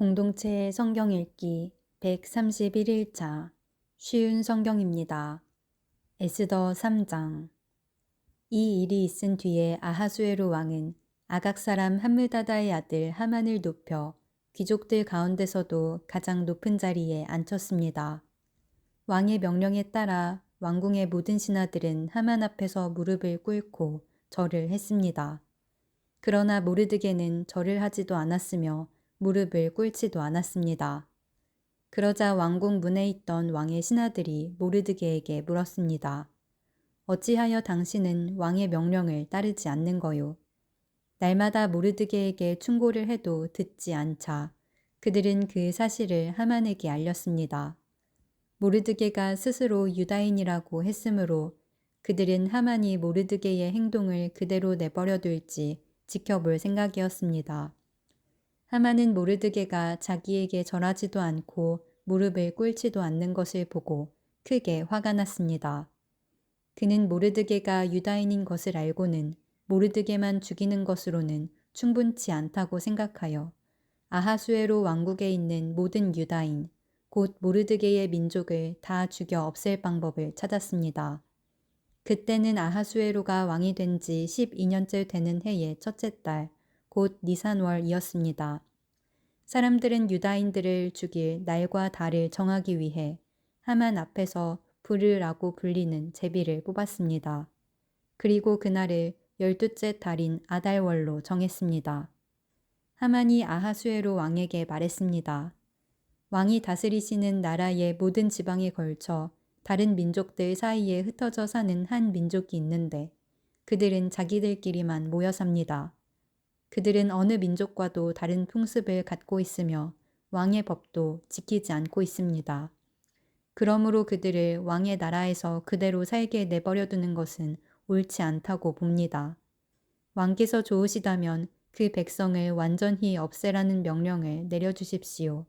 공동체의 성경 읽기 131일차 쉬운 성경입니다. 에스더 3장 이 일이 있은 뒤에 아하수에로 왕은 아각 사람 함므다다의 아들 하만을 높여 귀족들 가운데서도 가장 높은 자리에 앉혔습니다. 왕의 명령에 따라 왕궁의 모든 신하들은 하만 앞에서 무릎을 꿇고 절을 했습니다. 그러나 모르드게는 절을 하지도 않았으며 무릎을 꿇지도 않았습니다. 그러자 왕궁 문에 있던 왕의 신하들이 모르드게에게 물었습니다. 어찌하여 당신은 왕의 명령을 따르지 않는 거요? 날마다 모르드게에게 충고를 해도 듣지 않자 그들은 그 사실을 하만에게 알렸습니다. 모르드게가 스스로 유다인이라고 했으므로 그들은 하만이 모르드게의 행동을 그대로 내버려 둘지 지켜볼 생각이었습니다. 하만은 모르드게가 자기에게 절하지도 않고 무릎을 꿇지도 않는 것을 보고 크게 화가 났습니다. 그는 모르드게가 유다인인 것을 알고는 모르드게만 죽이는 것으로는 충분치 않다고 생각하여 아하수에로 왕국에 있는 모든 유다인, 곧 모르드게의 민족을 다 죽여 없앨 방법을 찾았습니다. 그때는 아하수에로가 왕이 된 지 12년째 되는 해의 첫째 달, 곧 니산월이었습니다. 사람들은 유다인들을 죽일 날과 달을 정하기 위해 하만 앞에서 부르라고 불리는 제비를 뽑았습니다. 그리고 그날을 열두째 달인 아달월로 정했습니다. 하만이 아하수에로 왕에게 말했습니다. 왕이 다스리시는 나라의 모든 지방에 걸쳐 다른 민족들 사이에 흩어져 사는 한 민족이 있는데 그들은 자기들끼리만 모여 삽니다. 그들은 어느 민족과도 다른 풍습을 갖고 있으며 왕의 법도 지키지 않고 있습니다. 그러므로 그들을 왕의 나라에서 그대로 살게 내버려 두는 것은 옳지 않다고 봅니다. 왕께서 좋으시다면 그 백성을 완전히 없애라는 명령을 내려주십시오.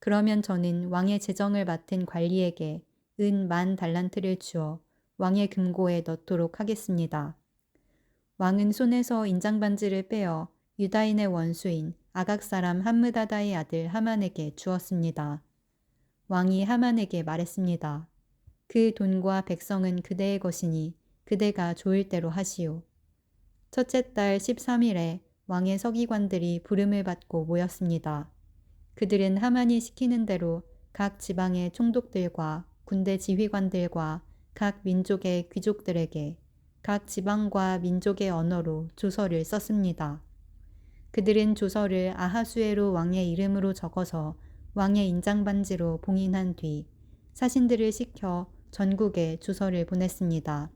그러면 저는 왕의 재정을 맡은 관리에게 은 만 달란트를 주어 왕의 금고에 넣도록 하겠습니다. 왕은 손에서 인장반지를 빼어 유다인의 원수인 아각 사람 함므다다의 아들 하만에게 주었습니다. 왕이 하만에게 말했습니다. 그 돈과 백성은 그대의 것이니 그대가 좋을 대로 하시오. 첫째 달 13일에 왕의 서기관들이 부름을 받고 모였습니다. 그들은 하만이 시키는 대로 각 지방의 총독들과 군대 지휘관들과 각 민족의 귀족들에게 각 지방과 민족의 언어로 조서를 썼습니다. 그들은 조서를 아하수에로 왕의 이름으로 적어서 왕의 인장반지로 봉인한 뒤 사신들을 시켜 전국에 조서를 보냈습니다.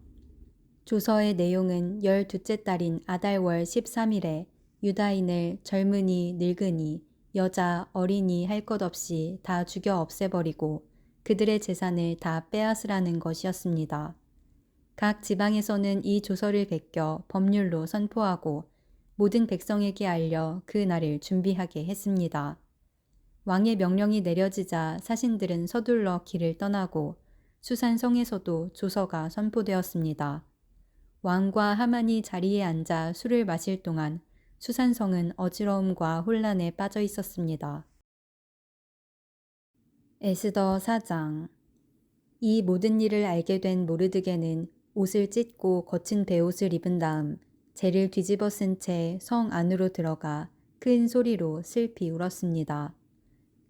조서의 내용은 열두째 달인 아달월 13일에 유다인을 젊은이, 늙은이, 여자, 어린이 할 것 없이 다 죽여 없애버리고 그들의 재산을 다 빼앗으라는 것이었습니다. 각 지방에서는 이 조서를 베껴 법률로 선포하고 모든 백성에게 알려 그 날을 준비하게 했습니다. 왕의 명령이 내려지자 사신들은 서둘러 길을 떠나고 수산성에서도 조서가 선포되었습니다. 왕과 하만이 자리에 앉아 술을 마실 동안 수산성은 어지러움과 혼란에 빠져 있었습니다. 에스더 4장 이 모든 일을 알게 된 모르드게는 옷을 찢고 거친 베옷을 입은 다음 재를 뒤집어 쓴 채 성 안으로 들어가 큰 소리로 슬피 울었습니다.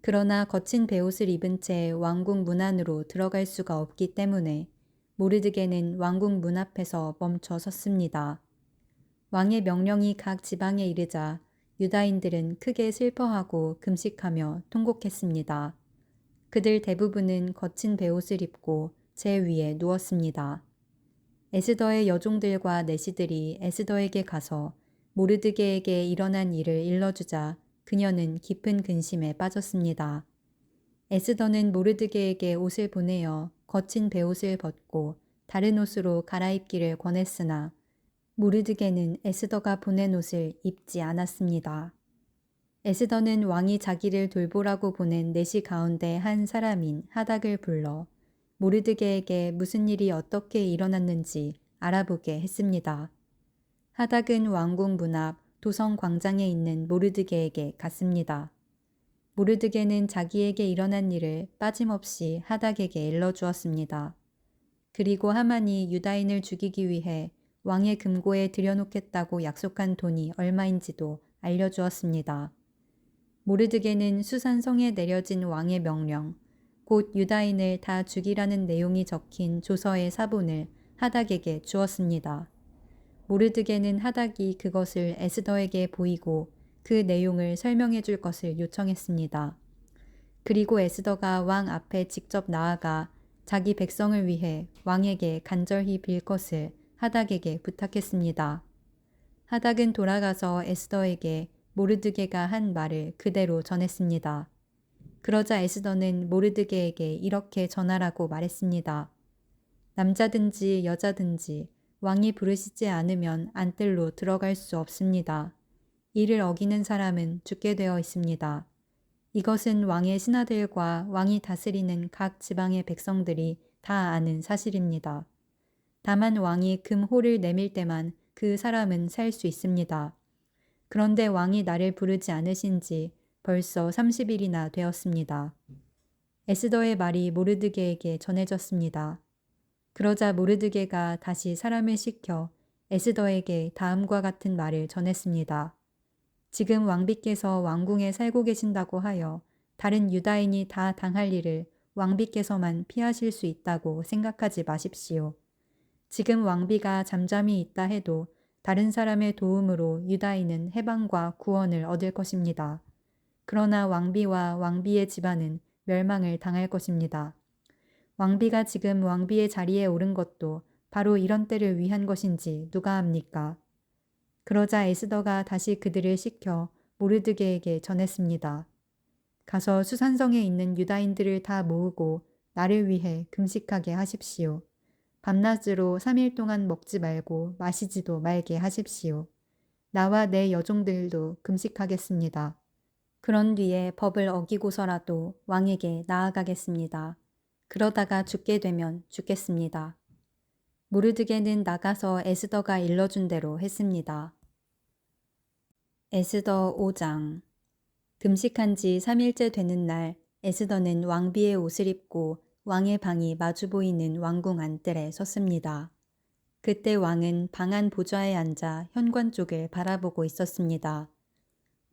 그러나 거친 베옷을 입은 채 왕궁 문 안으로 들어갈 수가 없기 때문에 모르드게는 왕궁 문 앞에서 멈춰 섰습니다. 왕의 명령이 각 지방에 이르자 유다인들은 크게 슬퍼하고 금식하며 통곡했습니다. 그들 대부분은 거친 베옷을 입고 제 위에 누웠습니다. 에스더의 여종들과 내시들이 에스더에게 가서 모르드게에게 일어난 일을 일러주자 그녀는 깊은 근심에 빠졌습니다. 에스더는 모르드게에게 옷을 보내어 거친 베옷을 벗고 다른 옷으로 갈아입기를 권했으나 모르드게는 에스더가 보낸 옷을 입지 않았습니다. 에스더는 왕이 자기를 돌보라고 보낸 내시 가운데 한 사람인 하닥을 불러 모르드게에게 무슨 일이 어떻게 일어났는지 알아보게 했습니다. 하닥은 왕궁 문 앞 도성 광장에 있는 모르드게에게 갔습니다. 모르드게는 자기에게 일어난 일을 빠짐없이 하닥에게 일러주었습니다. 그리고 하만이 유다인을 죽이기 위해 왕의 금고에 들여놓겠다고 약속한 돈이 얼마인지도 알려주었습니다. 모르드게는 수산성에 내려진 왕의 명령, 곧 유다인을 다 죽이라는 내용이 적힌 조서의 사본을 하닥에게 주었습니다. 모르드게는 하닥이 그것을 에스더에게 보이고 그 내용을 설명해 줄 것을 요청했습니다. 그리고 에스더가 왕 앞에 직접 나아가 자기 백성을 위해 왕에게 간절히 빌 것을 하닥에게 부탁했습니다. 하닥은 돌아가서 에스더에게 모르드게가 한 말을 그대로 전했습니다. 그러자 에스더는 모르드게에게 이렇게 전하라고 말했습니다. 남자든지 여자든지 왕이 부르시지 않으면 안뜰로 들어갈 수 없습니다. 이를 어기는 사람은 죽게 되어 있습니다. 이것은 왕의 신하들과 왕이 다스리는 각 지방의 백성들이 다 아는 사실입니다. 다만 왕이 금호를 내밀 때만 그 사람은 살 수 있습니다. 그런데 왕이 나를 부르지 않으신 지 벌써 30일이나 되었습니다. 에스더의 말이 모르드게에게 전해졌습니다. 그러자 모르드게가 다시 사람을 시켜 에스더에게 다음과 같은 말을 전했습니다. 지금 왕비께서 왕궁에 살고 계신다고 하여 다른 유다인이 다 당할 일을 왕비께서만 피하실 수 있다고 생각하지 마십시오. 지금 왕비가 잠잠히 있다 해도 다른 사람의 도움으로 유다인은 해방과 구원을 얻을 것입니다. 그러나 왕비와 왕비의 집안은 멸망을 당할 것입니다. 왕비가 지금 왕비의 자리에 오른 것도 바로 이런 때를 위한 것인지 누가 압니까? 그러자 에스더가 다시 그들을 시켜 모르드게에게 전했습니다. 가서 수산성에 있는 유다인들을 다 모으고 나를 위해 금식하게 하십시오. 밤낮으로 3일 동안 먹지 말고 마시지도 말게 하십시오. 나와 내 여종들도 금식하겠습니다. 그런 뒤에 법을 어기고서라도 왕에게 나아가겠습니다. 그러다가 죽게 되면 죽겠습니다. 모르드게는 나가서 에스더가 일러준 대로 했습니다. 에스더 5장 금식한 지 3일째 되는 날 에스더는 왕비의 옷을 입고 왕의 방이 마주 보이는 왕궁 안뜰에 섰습니다. 그때 왕은 방 안 보좌에 앉아 현관 쪽을 바라보고 있었습니다.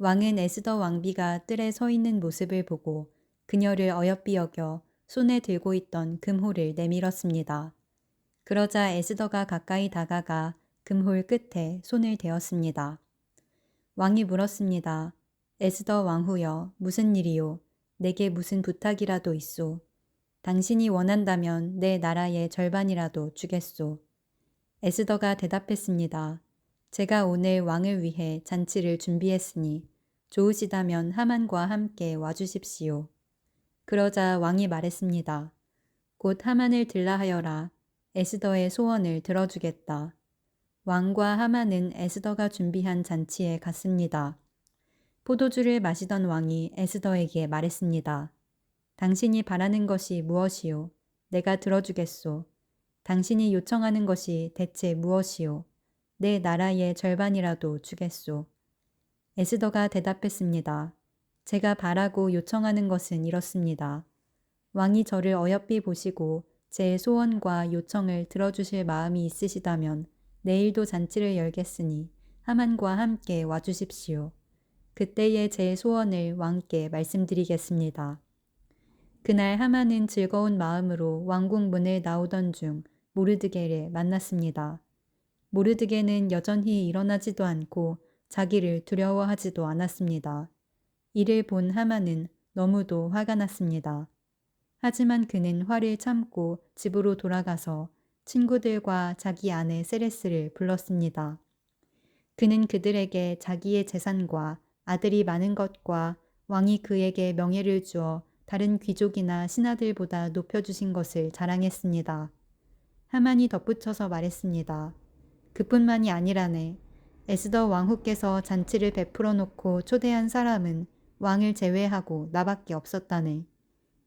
왕은 에스더 왕비가 뜰에 서 있는 모습을 보고 그녀를 어여삐 여겨 손에 들고 있던 금호를 내밀었습니다. 그러자 에스더가 가까이 다가가 금홀 끝에 손을 대었습니다. 왕이 물었습니다. 에스더 왕후여, 무슨 일이요? 내게 무슨 부탁이라도 있소. 당신이 원한다면 내 나라의 절반이라도 주겠소. 에스더가 대답했습니다. 제가 오늘 왕을 위해 잔치를 준비했으니 좋으시다면 하만과 함께 와주십시오. 그러자 왕이 말했습니다. 곧 하만을 들라 하여라. 에스더의 소원을 들어주겠다. 왕과 하만은 에스더가 준비한 잔치에 갔습니다. 포도주를 마시던 왕이 에스더에게 말했습니다. 당신이 바라는 것이 무엇이요? 내가 들어주겠소. 당신이 요청하는 것이 대체 무엇이요? 내 나라의 절반이라도 주겠소. 에스더가 대답했습니다. 제가 바라고 요청하는 것은 이렇습니다. 왕이 저를 어여삐 보시고 제 소원과 요청을 들어주실 마음이 있으시다면 내일도 잔치를 열겠으니 하만과 함께 와주십시오. 그때의 제 소원을 왕께 말씀드리겠습니다. 그날 하만은 즐거운 마음으로 왕궁 문을 나오던 중 모르드게를 만났습니다. 모르드게는 여전히 일어나지도 않고 자기를 두려워하지도 않았습니다. 이를 본 하만은 너무도 화가 났습니다. 하지만 그는 화를 참고 집으로 돌아가서 친구들과 자기 아내 세레스를 불렀습니다. 그는 그들에게 자기의 재산과 아들이 많은 것과 왕이 그에게 명예를 주어 다른 귀족이나 신하들보다 높여주신 것을 자랑했습니다. 하만이 덧붙여서 말했습니다. 그뿐만이 아니라네. 에스더 왕후께서 잔치를 베풀어 놓고 초대한 사람은 왕을 제외하고 나밖에 없었다네.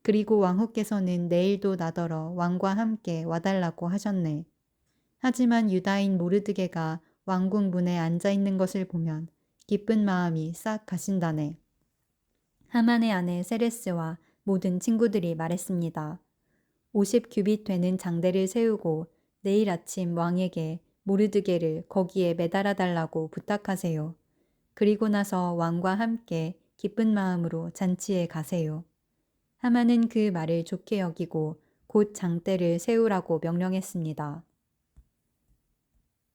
그리고 왕후께서는 내일도 나더러 왕과 함께 와달라고 하셨네. 하지만 유다인 모르드게가 왕궁 문에 앉아 있는 것을 보면 기쁜 마음이 싹 가신다네. 하만의 아내 세레스와 모든 친구들이 말했습니다. 50 규빗 되는 장대를 세우고 내일 아침 왕에게 모르드게를 거기에 매달아 달라고 부탁하세요. 그리고 나서 왕과 함께 기쁜 마음으로 잔치에 가세요. 하만은 그 말을 좋게 여기고 곧 장대를 세우라고 명령했습니다.